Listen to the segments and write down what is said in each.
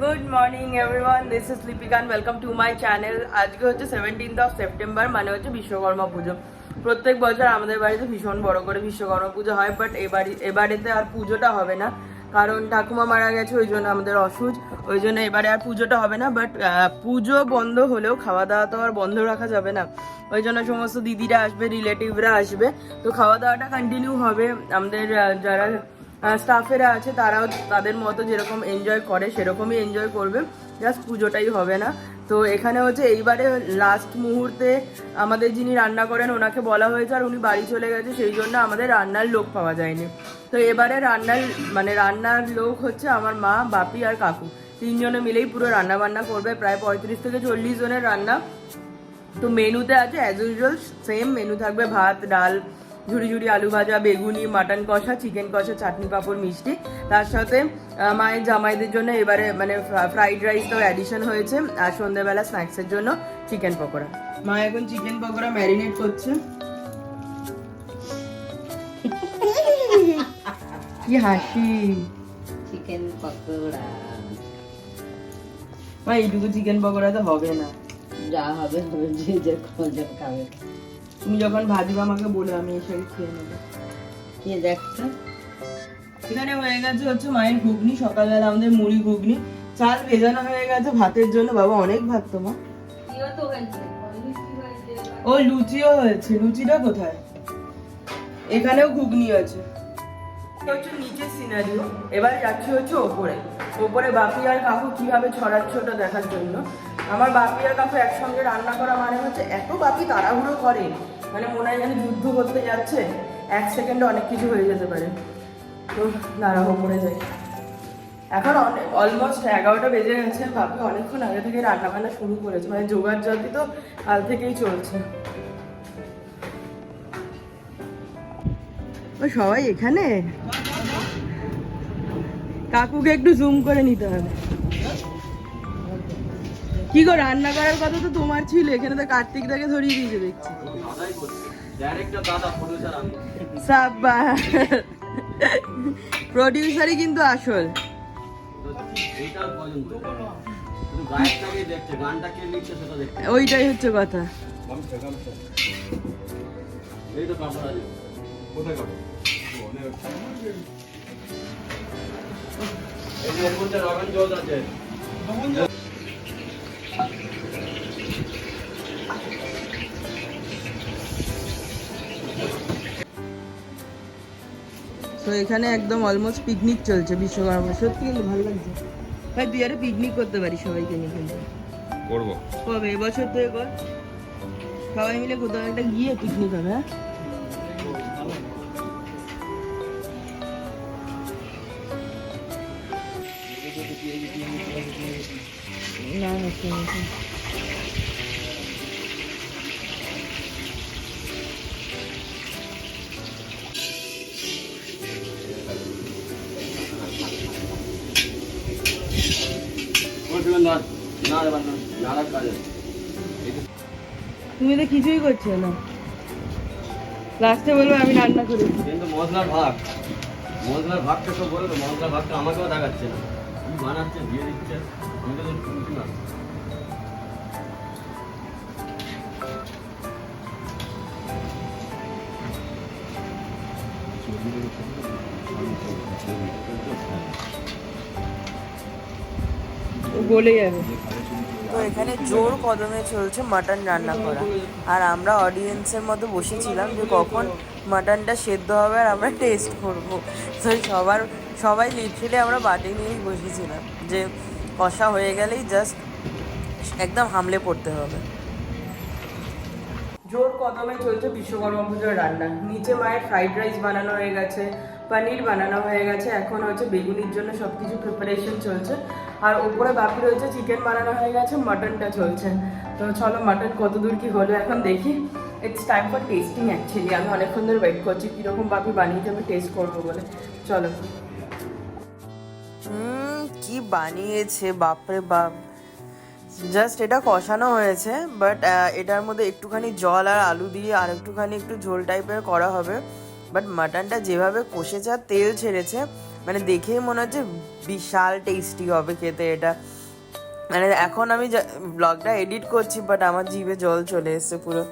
Good morning everyone this is Lipikan welcome to my channel আজকে হচ্ছে seventeenth of September মানে হচ্ছে বিশ্বকর্মা পুজো। প্রত্যেক বছর আমাদের বাড়িতে ভীষণ বড় করে বিশ্বকর্মা পুজো হয় বাট এবারে, এবারেতে আর পুজোটা হবে না। কারণ ঠাকুমা মারা গেছে, ওই জন্য আমাদের অসুজ ওই জন্য এবারে আর পুজোটা হবে না বাট পুজো বন্ধ হলেও খাওয়া দাওয়া তো আর বন্ধ রাখা যাবে না। ওই জন্য সমস্ত দিদিরা আসবে রিলেটিভরা আসবে। তো খাওয়া দাওয়াটা কন্টিনিউ হবে। আমাদের যারা স্টাফেরা আছে, তারাও তাদের মতো যেরকম এনজয় করে, সেরকমই এনজয় করবে। জাস্ট পুজোটাই হবে না। তো এখানে হচ্ছে এইবারে লাস্ট মুহূর্তে আমাদের যিনি রান্না করেন, ওনাকে বলা হয়েছে আর উনি বাড়ি চলে গেছে, সেই জন্য আমাদের রান্নার লোক পাওয়া যায়নি। তো এবারে রান্নার মানে রান্নার লোক হচ্ছে আমার মা, বাপি আর কাকু। তিনজনে মিলেই পুরো রান্না বান্না করবে, প্রায় পঁয়ত্রিশ থেকে চল্লিশ জনের রান্না। তো মেনুতে আছে অ্যাজ ইউজুয়াল সেম মেনু থাকবে ভাত, ডাল ঝুড়ি ঝুড়ি আলু ভাজা বেগুনি মাটন কষা চিকেন কষা চাটনি পাঁপড় মিষ্টি। তার সাথে মায়ের জামাইদের জন্য এবারে মানে ফ্রাইড রাইসটাও অ্যাডিশন হয়েছে। আর সন্ধ্যেবেলা স্ন্যাক্সের জন্য চিকেন পকোড়া। মা এখন চিকেন পকোড়া ম্যারিনেট করছে। কি হাসি। চিকেন পকোড়া। মা এইটুকু চিকেন পকোড়া তো হবে না। যা হবে হবে যে যে খাবে। তুমি যখন ভাজবে আমাকে বলে আমি এসে খেয়ে নেব। কে দেখছে এখানে হয়ে গেছে হচ্ছে মায়ের ঘুগনি সকালবেলা আমাদের মুড়ি ঘুগনি। চাল ভেজানো হয়ে গেছে ভাতের জন্য। বাবা অনেক ভাত তোমার ও লুচিও হয়েছে। লুচিটা কোথায়? এখানেও ঘুগনি আছে। হচ্ছে নিচে সিনারিও এবার যাচ্ছি হচ্ছে ওপরে। ওপরে বাপি আর কাকু কীভাবে ছড়াচ্ছে ওটা দেখার জন্য। আমার বাপি আর কাকু একসঙ্গে রান্না করা মানে হচ্ছে এত বাপি তাড়াহুড়ো করে মানে মনে হয় যেন যুদ্ধ করতে যাচ্ছে, এক সেকেন্ডে অনেক কিছু হয়ে যেতে পারে। তো দাঁড়াবো ওপরে যাই। এখন অনেক অলমোস্ট এগারোটা বেজে গেছে ভাবি অনেকক্ষণ আগে থেকে রান্না বান্না শুরু করেছে মানে জোগাড় জাতি তো কাল থেকেই চলছে। সবাই এখানে? কাকুকে একটু জুম করে নিতে হবে। কি গো, রান্না করার কথা তো তোমার ছিল, এখানে তো কার্তিক দাকে ধরিয়ে দিয়েছে, দেখছি। প্রডিউসারই কিন্তু আসল। ওইটাই হচ্ছে কথা। তো এখানে একদম অলমোস্ট পিকনিক চলছে বিশ্বকর্মা সত্যি কিন্তু ভালো লাগছে। ভাই তুই আরে পিকনিক করতে পারিস সবাইকে নিয়ে কিন্তু। করব। কবে? এবছর থেকে কর সবাই মিলে কোথাও একটা গিয়ে পিকনিক হবে হ্যাঁ? তুমি তো কিছুই করছ, না? লাস্টে বলব আমি রান্না করেছি। কিন্তু মশলার ভাগ। মশলার ভাগটা তো বলে তো মশলার ভাগটা আমাকেও দেখাচ্ছে না। বানাচ্ছে দিয়ে দিচ্ছে আমি তো শুনছি না গলে যাবে তো এখানে জোর কদমে চলছে মাটন রান্না করা। আর আমরা অডিয়েন্সের মতো বসেছিলাম যে কখন মাটনটা সেদ্ধ হবে আর আমরা টেস্ট করব। তো সবার সবাই লিটারেলি আমরা বাটি নিয়েই বসেছিলাম যে কষা হয়ে গেলেই জাস্ট একদম হামলে পড়তে হবে। জোর কদমে চলছে বিশ্বকর্মা পুজোর রান্না। নিচে মায়ের ফ্রাইড রাইস বানানো হয়ে গেছে, পনির বানানো হয়ে গেছে, এখন হচ্ছে বেগুনির জন্য সব কিছু প্রিপারেশন চলছে। আর উপরে বাকি রয়েছে চিকেন বানানো হয়ে গেছে মাটনটা চলছে। তো চলো মাটন কত দূর কি হলো এখন দেখি। It's time for tasting actually আমি অনেকক্ষণ ধরে ওয়েট করছি কীরকম বাপি বানিয়েছে, আমি টেস্ট করব বলে। চলো। হুম, কি বানিয়েছে, বাপরে বাপ। জাস্ট এটা কষানো হয়েছে বাট এটার মধ্যে একটুখানি জল আর আলু দিয়ে আর একটুখানি একটু ঝোল টাইপের করা হবে। বাট মাটনটা যেভাবে কষেছে আর তেল ছেড়েছে মানে দেখেই মনে হচ্ছে বিশাল টেস্টি হবে খেতে এটা। মানে এখন আমি ব্লগটা এডিট করছি বাট আমার জিভে জল চলে এসছে পুরো।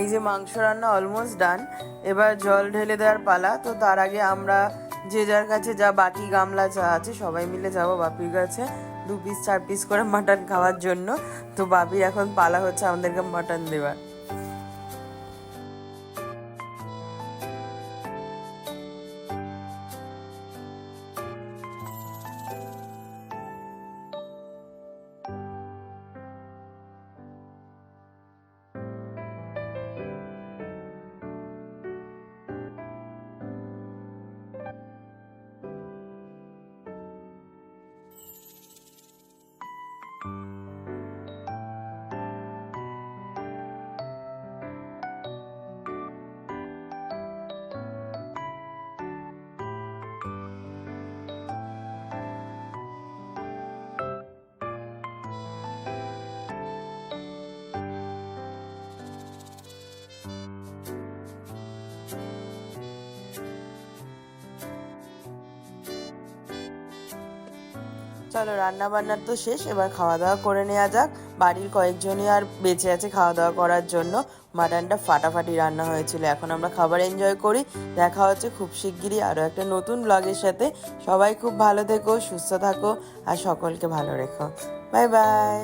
এই যে মাংস রান্না অলমোস্ট ডান এবার জল ঢেলে দেওয়ার পালা। তো তার আগে আমরা যে যার কাছে যা বাটি গামলা যা আছে, সবাই মিলে যাব বাপির কাছে দু পিস চার পিস করে মাটন খাওয়ার জন্য। তো বাপির এখন পালা হচ্ছে আমাদেরকে মাটন দেওয়ার চলো রান্না বান্নার তো শেষ, এবার খাওয়া দাওয়া করে নেওয়া যাক। বাড়ির কয়েকজনই আর বেঁচে আছে খাওয়া দাওয়া করার জন্য। মাটনটা ফাটাফাটি রান্না হয়েছিল, এখন আমরা খাবার এনজয় করি। দেখা হচ্ছে খুব শিগগিরই আরও একটা নতুন ব্লগের সাথে। সবাই খুব ভালো থেকো, সুস্থ থাকো, আর সকলকে ভালো রেখো। Bye bye